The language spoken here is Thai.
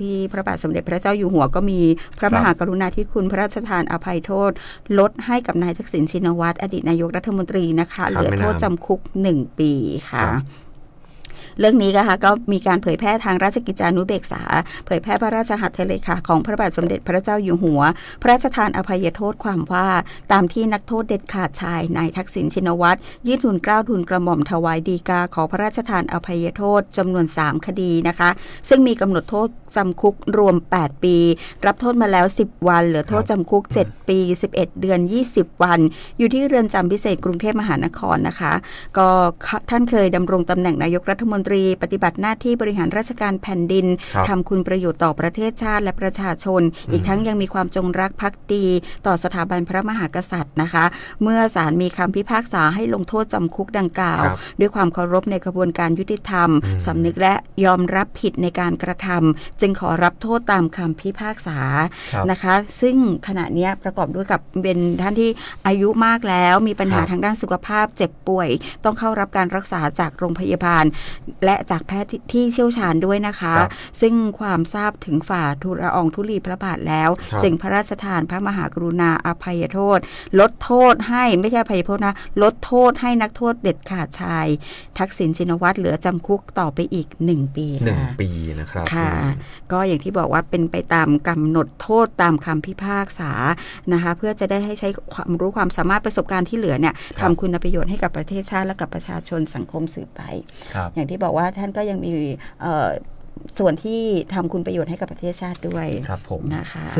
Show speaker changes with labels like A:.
A: ที่พระบาทสมเด็จพระเจ้าอยู่หัวก็มีพระมหากรุณาธิคุณพระราชทานอภัยโทษ ลดให้กับนายทักษิณชินวัตรอดีตนายกรัฐมนตรีนะคะ เหลือโทษจำคุกหนึ่งปีค่ะ
B: ค
A: เรื่องนี้นะคะก็มีการเผยแพร่ทางราชกิจจานุเบกษา เผยแพร่พระราชหัตถเลขาของพระบาทสมเด็จพระเจ้าอยู่หัว พระราชทานอภัยโทษความว่า ตามที่นักโทษเด็ดขาดชายนายทักษิณชินวัตรยื่นทุนกล้าวทุนกระหม่อมถวายดีกาขอพระราชทานอภัยโทษจำนวน 3 คดีนะคะ ซึ่งมีกำหนดโทษจำคุกรวม 8 ปี รับโทษมาแล้ว 10 วัน เหลือโทษจำคุก 7 ปี 11 เดือน 20 วัน อยู่ที่เรือนจำพิเศษกรุงเทพมหานครนะคะ ก็ท่านเคยดำรงตำแหน่งนายกรัฐมนตรี ปฏิบัติหน้าที่บริหารราชการแผ่นดิน
B: ครับ
A: ทำคุณประโยชน์ต่อประเทศชาติและประชาชน อีกทั้งยังมีความจงรักภักดี ต่อสถาบันพระมหากษัตริย์นะคะ เมื่อศาลมีคำพิพากษาให้ลงโทษจำคุกดังกล่าว
B: ครับ
A: ด้วยความเคารพในกระบวนการยุติธรรม
B: อืม
A: สำนึกและยอมรับผิดในการกระทำจึงขอรับโทษตามคำพิพากษา
B: ครับ
A: นะคะ ซึ่งขณะเนี้ยประกอบด้วยกับเป็นท่านที่อายุมากแล้วมีปัญหา
B: ครับ
A: ทางด้านสุขภาพเจ็บป่วย ต้องเข้ารับการรักษาจากโรงพยาบาลและจากแพทย์ที่ที่เชี่ยวชาญด้วยนะคะ
B: ครับ
A: ซึ่งความทราบถึงฝ่าทุระอองทุลีพระบาทแล้ว
B: ครับ
A: จึงพระราชทานพระมหากรุณาอภัยโทษ ลดโทษให้ไม่ใช่อภัยโทษนะลดโทษให้นักโทษเด็ดขาดชาย ทักษิณชินวัตรเหลือจำคุกต่อไปอีกหนึ่งปี
B: หนึ่ง
A: ค่ะ
B: ปีนะครับ
A: ค่ะ
B: อืม
A: ก็อย่างที่บอกว่าเป็นไปตามกำหนดโทษตามคำพิพากษานะคะ เพื่อจะได้ให้ใช้ความรู้ความสามารถประสบการณ์ที่เหลือเนี่ย
B: ครับ
A: ทำคุณประโยชน์ให้กับประเทศชาติและกับประชาชนสังคมสืบไป
B: ครับ
A: อย่างที่บอกว่าท่านก็ยังมีเอ่อส่วนที่ทำคุณประโยชน์ให้กับประเทศชาติด้วย
B: ครับผม
A: นะคะ